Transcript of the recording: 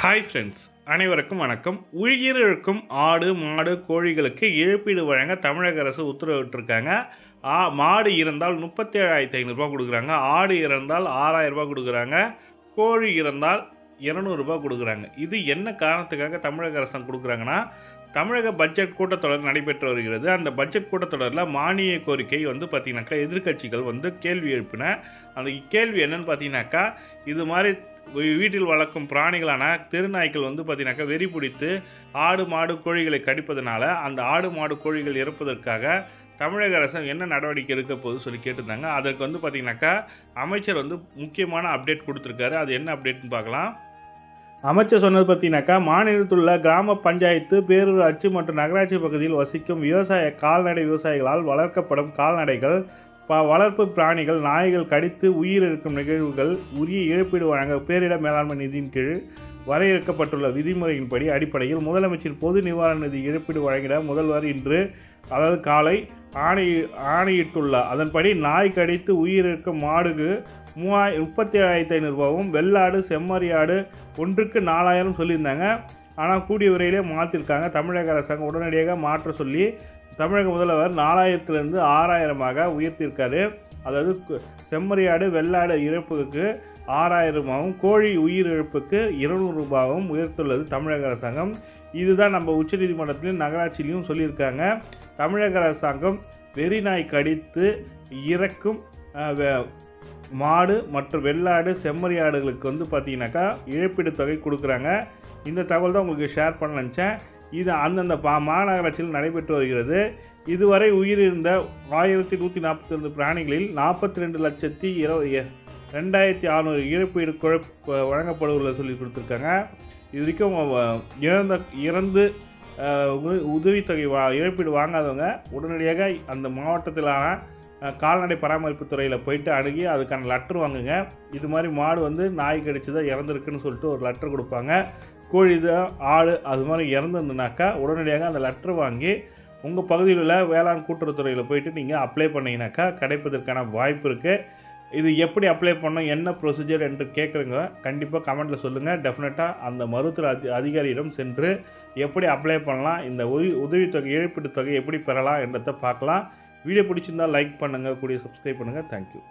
Hi friends அனைவருக்கும் வணக்கம். உயிரிழக்கும் ஆடு மாடு கோழிகளுக்கு இழப்பீடு வழங்க தமிழக அரசு உத்தரவிட்டிருக்காங்க. ஆ மாடு இறந்தால் முப்பத்தி ஏழாயிரத்தி ஐநூறுரூபா கொடுக்குறாங்க. ஆடு இறந்தால் ஆறாயிரம் ரூபாய் கொடுக்குறாங்க. கோழி இறந்தால் இரநூறுபா கொடுக்குறாங்க. இது என்ன காரணத்துக்காக தமிழக அரசு கொடுக்குறாங்கன்னா தமிழக பட்ஜெட் கூட்டத்தொடர் நடைபெற்று வருகிறது. அந்த பட்ஜெட் கூட்டத்தொடரில் மானிய கோரிக்கை வந்து பார்த்திங்கனாக்கா எதிர்க்கட்சிகள் வந்து கேள்வி எழுப்பின. அந்த கேள்வி என்னன்னு பார்த்தீங்கன்னாக்கா இது மாதிரி வீட்டில் வளர்க்கும் பிராணிகளான தெருநாய்க்கள் வந்து பார்த்தீங்கன்னாக்கா வெறி பிடித்து ஆடு மாடு கோழிகளை கடிப்பதனால அந்த ஆடு மாடு கோழிகள் இறப்பதற்காக தமிழக அரசு என்ன நடவடிக்கை எடுக்க போகுது சொல்லி கேட்டிருந்தாங்க. அதற்கு வந்து பார்த்தீங்கன்னாக்கா அமைச்சர் வந்து முக்கியமான அப்டேட் கொடுத்துருக்காரு. அது என்ன அப்டேட்னு பார்க்கலாம். அமைச்சர் சொன்னது பார்த்தீங்கன்னாக்கா மாநிலத்தில் உள்ள கிராம பஞ்சாயத்து பேரூராட்சி மற்றும் நகராட்சி பகுதியில் வசிக்கும் விவசாய கால்நடை விவசாயிகளால் வளர்க்கப்படும் கால்நடைகள் ப வளர்ப்பு பிராணிகள் நாய்கள் கடித்து உயிரிழக்கும் நிகழ்வுகள் உரிய இழப்பீடு வழங்க பேரிடர் மேலாண்மை நிதியின் கீழ் வரையறுக்கப்பட்டுள்ள விதிமுறையின்படி அடிப்படையில் முதலமைச்சர் பொது நிவாரண நிதி இழப்பீடு வழங்கிட முதல்வர் இன்று அதாவது காலை ஆணை ஆணையிட்டுள்ளார் அதன்படி நாய் கடித்து உயிரிழக்கும் மாடுக்கு மூவாய் முப்பத்தி ஏழாயிரத்தி ஐநூறுரூபாவும் வெள்ளாடு செம்மறியாடு ஒன்றுக்கு நாலாயிரம் சொல்லியிருந்தாங்க. ஆனால் கூடிய விரையிலே மாற்றிருக்காங்க தமிழக அரசாங்கம் உடனடியாக மாற்ற சொல்லி தமிழக முதல்வர் நாலாயிரத்துலேருந்து ஆறாயிரமாக உயர்த்தியிருக்காரு. அதாவது செம்மறியாடு வெள்ளாடு இழப்புக்கு ஆறாயிரமாகவும் கோழி உயிரிழப்புக்கு இருநூறு ரூபாவும் உயர்த்துள்ளது தமிழக அரசாங்கம். இதுதான் நம்ம உச்சநீதிமன்றத்திலும் நகராட்சியிலையும் சொல்லியிருக்காங்க. தமிழக அரசாங்கம் வெறிநாய் கடித்து இறக்கும் மாடு மற்றும் வெள்ளாடு செம்மறியாடுகளுக்கு வந்து பார்த்தீங்கன்னாக்கா இழப்பீடு தொகை கொடுக்குறாங்க. இந்த தகவல் தான் உங்களுக்கு ஷேர் பண்ண நினச்சேன். இது அந்தந்த பா மாநகராட்சியில் நடைபெற்று வருகிறது. இதுவரை உயிரிழந்த ஆயிரத்தி நூற்றி நாற்பத்தி ரெண்டு பிராணிகளில் நாற்பத்தி ரெண்டு லட்சத்தி இருபது ரெண்டாயிரத்தி அறநூறு இழப்பீடு குழப்ப வழங்கப்படுவதில் சொல்லி கொடுத்துருக்காங்க. இது வரைக்கும் இறந்த இறந்து உதவித்தொகை வா இழப்பீடு வாங்காதவங்க உடனடியாக அந்த மாவட்டத்திலான கால்நடை பராமரிப்பு துறையில் போயிட்டு அணுகி அதுக்கான லெட்ரு வாங்குங்க. இது மாதிரி மாடு வந்து நாய் கடிச்சு தான் இறந்துருக்குன்னு சொல்லிட்டு ஒரு லெட்ரு கொடுப்பாங்க. கோழி தான் ஆடு அது மாதிரி இறந்துருந்துனாக்கா உடனடியாக அந்த லெட்ரு வாங்கி உங்கள் பகுதியில் உள்ள வேளாண் கூட்டுறவுத்துறையில் போயிட்டு நீங்கள் அப்ளை பண்ணீங்கன்னாக்கா கிடைப்பதற்கான வாய்ப்பு இருக்குது இது எப்படி அப்ளை பண்ணணும் என்ன ப்ரொசீஜர் என்று கேட்குறங்க கண்டிப்பாக கமெண்ட்டில் சொல்லுங்கள் டெஃபினட்டாக அந்த மருத்துவ அதி அதிகாரியிடம் சென்று எப்படி அப்ளை பண்ணலாம் இந்த உதவி உதவித்தொகை இழப்பீட்டு தொகை எப்படி பெறலாம் என்றதை பார்க்கலாம். வீடியோ பிடிச்சிருந்தால் லைக் பண்ணுங்கள் கூடிய சப்ஸ்கிரைப் பண்ணுங்கள் தேங்க்யூ